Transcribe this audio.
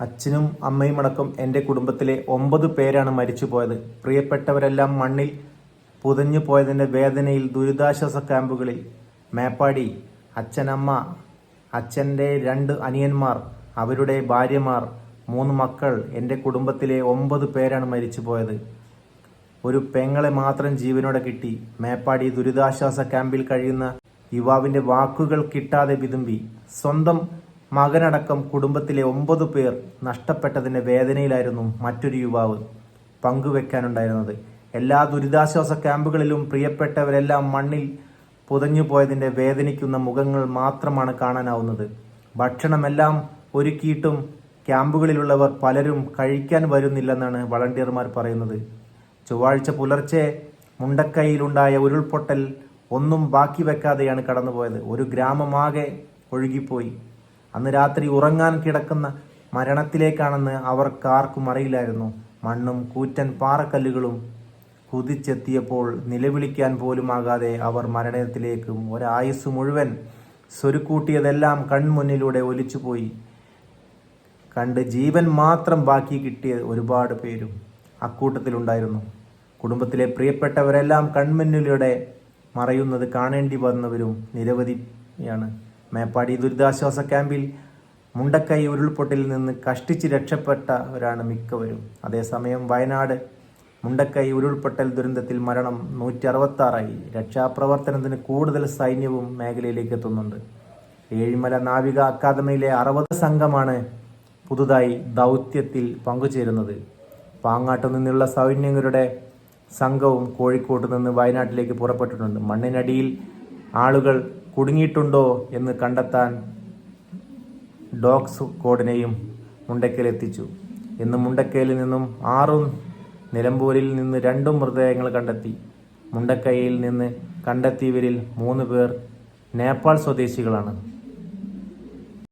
അച്ഛനും അമ്മയും അടക്കം എന്റെ കുടുംബത്തിലെ ഒമ്പത് പേരാണ് മരിച്ചുപോയത്. പ്രിയപ്പെട്ടവരെല്ലാം മണ്ണിൽ പുതഞ്ഞു പോയതിന്റെ വേദനയിൽ ദുരിതാശ്വാസ ക്യാമ്പുകളിൽ. മേപ്പാടി അച്ഛനമ്മ അച്ഛന്റെ രണ്ട് അനിയന്മാർ അവരുടെ ഭാര്യമാർ മൂന്ന് മക്കൾ എന്റെ കുടുംബത്തിലെ ഒമ്പത് പേരാണ് മരിച്ചുപോയത്. ഒരു പെങ്ങളെ മാത്രം ജീവനോടെ കിട്ടി. മേപ്പാടി ദുരിതാശ്വാസ ക്യാമ്പിൽ കഴിയുന്ന യുവാവിന്റെ വാക്കുകൾ കിട്ടാതെ വിതുമ്പി. സ്വന്തം മകനടക്കം കുടുംബത്തിലെ ഒമ്പത് പേർ നഷ്ടപ്പെട്ടതിന്റെ വേദനയിലായിരുന്നു മറ്റൊരു യുവാവ് പങ്കുവെക്കാനുണ്ടായിരുന്നത്. എല്ലാ ദുരിതാശ്വാസ ക്യാമ്പുകളിലും പ്രിയപ്പെട്ടവരെല്ലാം മണ്ണിൽ പുതഞ്ഞു പോയതിന്റെ വേദനിക്കുന്ന മുഖങ്ങൾ മാത്രമാണ് കാണാനാവുന്നത്. ഭക്ഷണമെല്ലാം ഒരുക്കിയിട്ടും ക്യാമ്പുകളിലുള്ളവർ പലരും കഴിക്കാൻ വരുന്നില്ലെന്നാണ് വളണ്ടിയർമാർ പറയുന്നത്. ചൊവ്വാഴ്ച പുലർച്ചെ മുണ്ടക്കൈയിലുണ്ടായ ഉരുൾപൊട്ടൽ ഒന്നും ബാക്കി വെക്കാതെയാണ് കടന്നുപോയത്. ഒരു ഗ്രാമമാകെ ഒഴുകിപ്പോയി. അന്ന് രാത്രി ഉറങ്ങാൻ കിടക്കുന്ന മരണത്തിലേക്കാണെന്ന് അവർക്കാർക്കും അറിയില്ലായിരുന്നു. മണ്ണും കൂറ്റൻ പാറക്കല്ലുകളും കുതിച്ചെത്തിയപ്പോൾ നിലവിളിക്കാൻ പോലും ആകാതെ അവർ മരണത്തിലേക്കും ഒരായുസ് മുഴുവൻ സ്വരുക്കൂട്ടിയതെല്ലാം കൺമുന്നിലൂടെ ഒലിച്ചുപോയി. കണ്ട് ജീവൻ മാത്രം ബാക്കി കിട്ടിയ ഒരുപാട് പേരും അക്കൂട്ടത്തിലുണ്ടായിരുന്നു. കുടുംബത്തിലെ പ്രിയപ്പെട്ടവരെല്ലാം കൺമുന്നിലൂടെ മറയുന്നത് കാണേണ്ടി വന്നവരും നിരവധിയാണ്. മേപ്പാടി ദുരിതാശ്വാസ ക്യാമ്പിൽ മുണ്ടക്കൈ ഉരുൾപൊട്ടിൽ നിന്ന് കഷ്ടിച്ച് രക്ഷപ്പെട്ടവരാണ് മിക്കവരും. അതേസമയം വയനാട് മുണ്ടക്കൈ ഉരുൾപൊട്ടൽ ദുരന്തത്തിൽ മരണം നൂറ്റി അറുപത്താറായി രക്ഷാപ്രവർത്തനത്തിന് കൂടുതൽ സൈന്യവും മേഖലയിലേക്ക് എത്തുന്നുണ്ട്. ഏഴിമല നാവിക അക്കാദമിയിലെ അറുപത് സംഘമാണ് പുതുതായി ദൗത്യത്തിൽ പങ്കുചേരുന്നത്. പാങ്ങാട്ട് നിന്നുള്ള സൈന്യങ്ങളുടെ സംഘവും കോഴിക്കോട്ട് നിന്ന് വയനാട്ടിലേക്ക് പുറപ്പെട്ടിട്ടുണ്ട്. മണ്ണിനടിയിൽ ആളുകൾ കുടുങ്ങിയിട്ടുണ്ടോ എന്ന് കണ്ടെത്താൻ ഡോഗ്സ് കോഡിനെയും മുണ്ടക്കയിലെത്തിച്ചു. ഇന്ന് മുണ്ടക്കയിൽ നിന്നും ആറും നിലമ്പൂരിൽ നിന്ന് രണ്ടും മൃതദേഹങ്ങൾ കണ്ടെത്തി. മുണ്ടക്കയിൽ നിന്ന് കണ്ടെത്തിയവരിൽ മൂന്ന് പേർ നേപ്പാൾ സ്വദേശികളാണ്.